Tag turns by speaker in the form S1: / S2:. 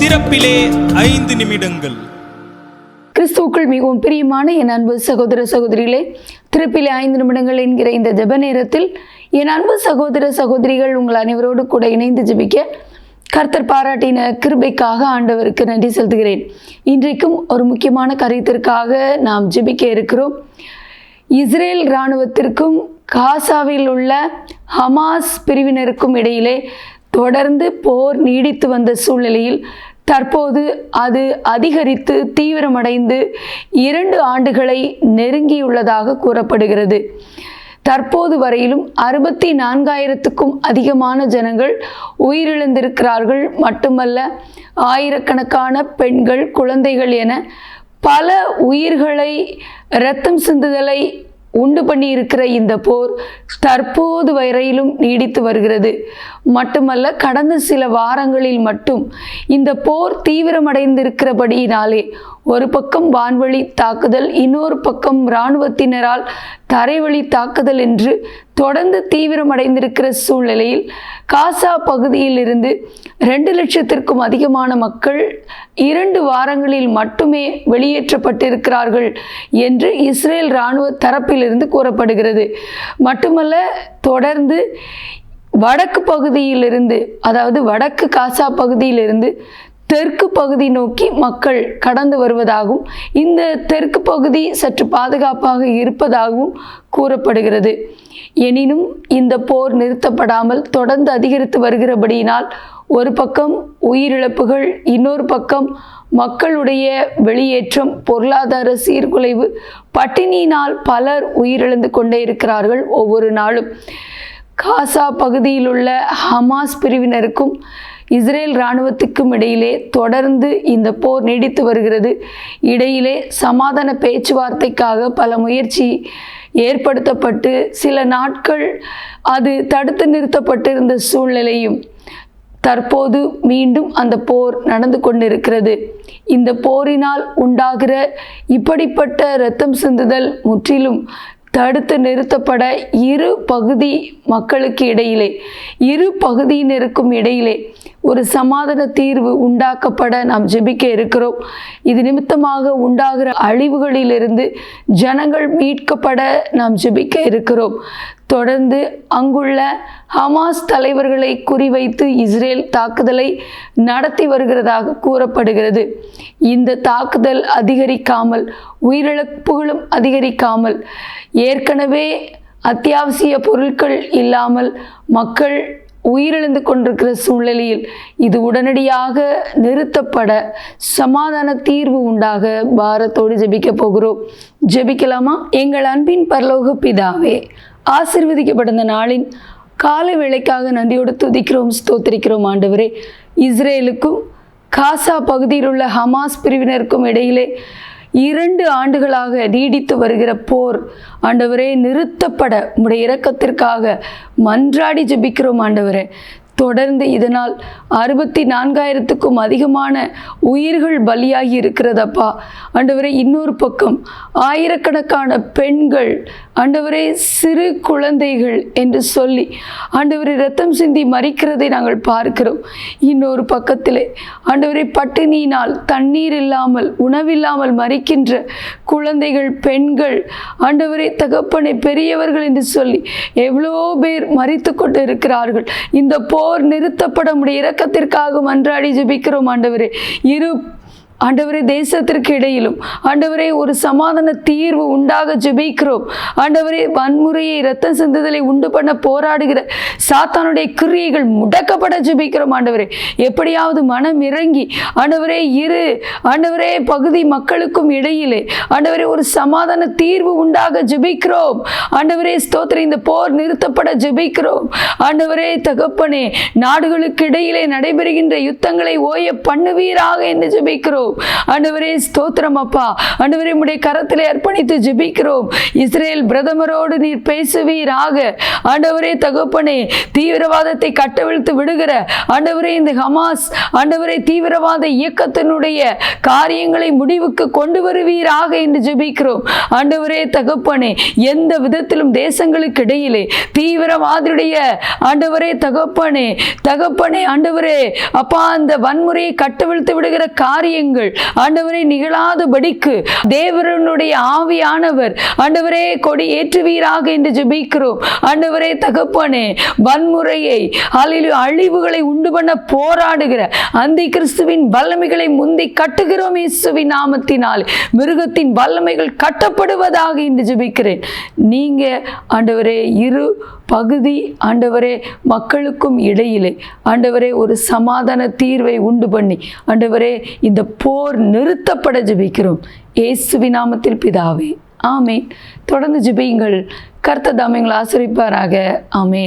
S1: திறப்பிலே ஐந்து நிமிடங்கள்.
S2: கிறிஸ்துவுக்குள் மிகவும் பிரியமான என் அன்பு சகோதர சகோதரிகளே திருப்பிலே ஐந்து நிமிடங்கள் என்கிற இந்த ஜெப நேரத்தில் என் அன்பு சகோதர சகோதரிகள் உங்கள் அனைவரோடு கூட இணைந்து ஜபிக்க கர்த்தர் பாராட்டின கிருபைக்காக ஆண்டவருக்கு நன்றி செலுத்துகிறேன். இன்றைக்கும் ஒரு முக்கியமான கருத்திற்காக நாம் ஜெபிக்க இருக்கிறோம். இஸ்ரேல் இராணுவத்திற்கும் காசாவில் உள்ள ஹமாஸ் பிரிவினருக்கும் இடையிலே தொடர்ந்து போர் நீடித்து வந்த சூழ்நிலையில் தற்போது அது அதிகரித்து தீவிரமடைந்து இரண்டு ஆண்டுகளை நெருங்கியுள்ளதாக கூறப்படுகிறது. தற்போது வரையிலும் அறுபத்தி நான்காயிரத்துக்கும் அதிகமான ஜனங்கள் உயிரிழந்திருக்கிறார்கள். மட்டுமல்ல ஆயிரக்கணக்கான பெண்கள் குழந்தைகள் என பல உயிர்களை இரத்தம் சிந்துதலை உண்டு பண்ணி இருக்கிற இந்த போர் தற்போது வரையிலும் நீடித்து வருகிறது. மட்டுமல்ல கடந்த சில வாரங்களில் மட்டும் இந்த போர் தீவிரமடைந்திருக்கிறபடியினாலே ஒரு பக்கம் வான்வழி தாக்குதல் இன்னொரு பக்கம் இராணுவத்தினரால் தரைவழி தாக்குதல் என்று தொடர்ந்து தீவிரமடைந்திருக்கிற சூழ்நிலையில் காசா பகுதியில் இருந்து ரெண்டு லட்சத்திற்கும் அதிகமான மக்கள் இரண்டு வாரங்களில் மட்டுமே வெளியேற்றப்பட்டிருக்கிறார்கள் என்று இஸ்ரேல் இராணுவ தரப்பிலிருந்து கூறப்படுகிறது. மட்டுமல்ல தொடர்ந்து வடக்கு பகுதியிலிருந்து அதாவது வடக்கு காசா பகுதியிலிருந்து தெற்கு பகுதி நோக்கி மக்கள் கடந்து வருவதாகவும் இந்த தெற்கு பகுதி சற்று பாதுகாப்பாக இருப்பதாகவும் கூறப்படுகிறது. எனினும் இந்த போர் நிறுத்தப்படாமல் தொடர்ந்து அதிகரித்து வருகிறபடியினால் ஒரு பக்கம் உயிரிழப்புகள் இன்னொரு பக்கம் மக்களுடைய வெளியேற்றம் பொருளாதார சீர்குலைவு பட்டினியினால் பலர் உயிரிழந்து கொண்டே இருக்கிறார்கள் ஒவ்வொரு நாளும். காசா பகுதியில் உள்ள ஹமாஸ் பிரிவினருக்கும் இஸ்ரேல் இராணுவத்துக்கும் இடையிலே தொடர்ந்து இந்த போர் நீடித்து வருகிறது. இடையிலே சமாதான பேச்சுவார்த்தைக்காக பல முயற்சி ஏற்படுத்தப்பட்டு சில நாட்கள் அது தடுத்து நிறுத்தப்பட்டிருந்த சூழ்நிலையும் தற்போது மீண்டும் அந்த போர் நடந்து கொண்டிருக்கிறது. இந்த போரினால் உண்டாகிற இப்படிப்பட்ட இரத்தம் சிந்துதல் முற்றிலும் தடுத்து நிறுத்தப்பட இரு பகுதி மக்களுக்கு இடையிலே இரு பகுதியினருக்கும் இடையிலே ஒரு சமாதான தீர்வு உண்டாக்கப்பட நாம் ஜெபிக்க இருக்கிறோம். இது நிமித்தமாக உண்டாகிற அழிவுகளிலிருந்து ஜனங்கள் மீட்கப்பட நாம் ஜெபிக்க இருக்கிறோம். தொடர்ந்து அங்குள்ள ஹமாஸ் தலைவர்களை குறிவைத்து இஸ்ரேல் தாக்குதலை நடத்தி வருகிறதாக கூறப்படுகிறது. இந்த தாக்குதல் அதிகரிக்காமல் உயிரிழப்புகளும் அதிகரிக்காமல் ஏற்கனவே அத்தியாவசிய பொருட்கள் இல்லாமல் மக்கள் உயிரிழந்து கொண்டிருக்கிற சூழ்நிலையில் இது உடனடியாக நிறுத்தப்பட சமாதான தீர்வு உண்டாக பாரத்தோடு ஜெபிக்க போகிறோம். ஜெபிக்கலாமா? எங்கள் அன்பின் பரலோக பிதாவே ஆசிர்வதிக்கப்பட்ட நாளின் காலை வேலைக்காக நன்றியோடு துதிக்கிறோம் ஸ்தோத்திரிக்கிறோம் ஆண்டவரே. இஸ்ரேலுக்கும் காசா பகுதியில் உள்ள ஹமாஸ் பிரிவினருக்கும் இடையிலே இரண்டு ஆண்டுகளாக நீடித்து வருகிற போர் ஆண்டவரே நிறுத்தப்பட. உடைய இரக்கத்திற்காக மன்றாடி ஜபிக்கிறோம் ஆண்டவரே. தொடர்ந்து இதனால் அறுபத்தி நான்காயிரத்துக்கும் அதிகமான உயிர்கள் பலியாகி இருக்கிறதப்பா. ஆண்டவரே இன்னொரு பக்கம் ஆயிரக்கணக்கான பெண்கள் ஆண்டவரே சிறு குழந்தைகள் என்று சொல்லி ஆண்டவரே ரத்தம் சிந்தி மறிக்கிறதை நாங்கள் பார்க்கிறோம். இன்னொரு பக்கத்திலே ஆண்டவரே பட்டினியினால் தண்ணீர் இல்லாமல் உணவில்லாமல் மறிக்கின்ற குழந்தைகள் பெண்கள் ஆண்டவரே தகப்பனை பெரியவர்கள் என்று சொல்லி எவ்வளோ பேர் மறித்து கொண்டு இருக்கிறார்கள் இந்த போ போர் நிறுத்தப்பட முடிய இரக்கத்திற்காக மன்றாடி ஜெபிக்கிறோம் ஆண்டவரே. இரு ஆண்டவரே தேசத்திற்கு இடையிலும் ஆண்டவரே ஒரு சமாதான தீர்வு உண்டாக ஜெபிக்கிறோம். ஆண்டவரே வன்முறையை இரத்த சிந்துதலை உண்டு பண்ண போராடுகிற சாத்தானுடைய கிரியைகள் முடக்கப்பட ஜெபிக்கிறோம் ஆண்டவரே. எப்படியாவது மனம் இறங்கி ஆண்டவரே இரு ஆண்டவரே பகுதி மக்களுக்கும் இடையிலே ஆண்டவரே ஒரு சமாதான தீர்வு உண்டாக ஜெபிக்கிறோம். ஆண்டவரே ஸ்தோத்திர இந்த போர் நிறுத்தப்பட ஜெபிக்கிறோம். ஆண்டவரே தகப்பனே நாடுகளுக்கு இடையிலே நடைபெறுகின்ற யுத்தங்களை ஓய பண்ணுவீராக என்று ஜெபிக்கிறோம். ஜெபிக்கிறோம். ஆண்டவரே ஸ்தோத்திரம் அப்பா. ஆண்டவரே உடைய கரத்தில் அர்ப்பணித்து ஜெபிக்கிறோம். இஸ்ரேல் பிரதமரோடு நீர் பேசுவீராக. ஆண்டவரே தகப்பனே தீவிரவாதத்தை கட்டவிழ்த்து விடுகிற ஆண்டவரே இந்த ஹமாஸ் ஆண்டவரே தீவிரவாத இயக்கத்தினுடைய காரியங்களை முடிவுக்கு கொண்டு வருவீராக என்று ஜெபிக்கிறோம். ஆண்டவரே தகப்பனே எந்த விதத்திலும் தேசங்களுக்கு இடையிலே தீவிரவாதியுடைய ஆண்டவரே தகப்பனே தகப்பனே ஆண்டவரே அப்பா அந்த வன்முறையை கட்டவிழ்த்து விடுகிற காரியங்கள் ஆண்டவரை நிகழாதபடிக்கு தேவரனுடைய ஆவியானவர் ஆண்டவரே கொடி ஏற்றுவீராக என்று ஜெபிக்கிறோம். ஆண்டவரே தகப்பனே வன்முறையை அழிவு அழிவுகளை உண்டு பண்ண போராடுகிற அந்த கிறிஸ்துவின் வல்லமைகளை முந்தி கட்டுகிறோம் இயேசுவின் நாமத்தினால். மிருகத்தின் வல்லமைகள் கட்டப்படுவதாக என்று ஜெபிக்கிறேன். நீங்க ஆண்டவரே இரு பகுதி ஆண்டவரே மக்களுக்கும் இடையிலே ஆண்டவரே ஒரு சமாதான தீர்வை உண்டு பண்ணி ஆண்டவரே இந்த போர் நிறுத்தப்பட ஜபிக்கிறோம். இயேசுவி நாமத்தில் பிதாவே. ஆமேன். தொடர்ந்து ஜிபியுங்கள். கர்த்த தாமே ஆசிரிப்பாராக. ஆமேன்.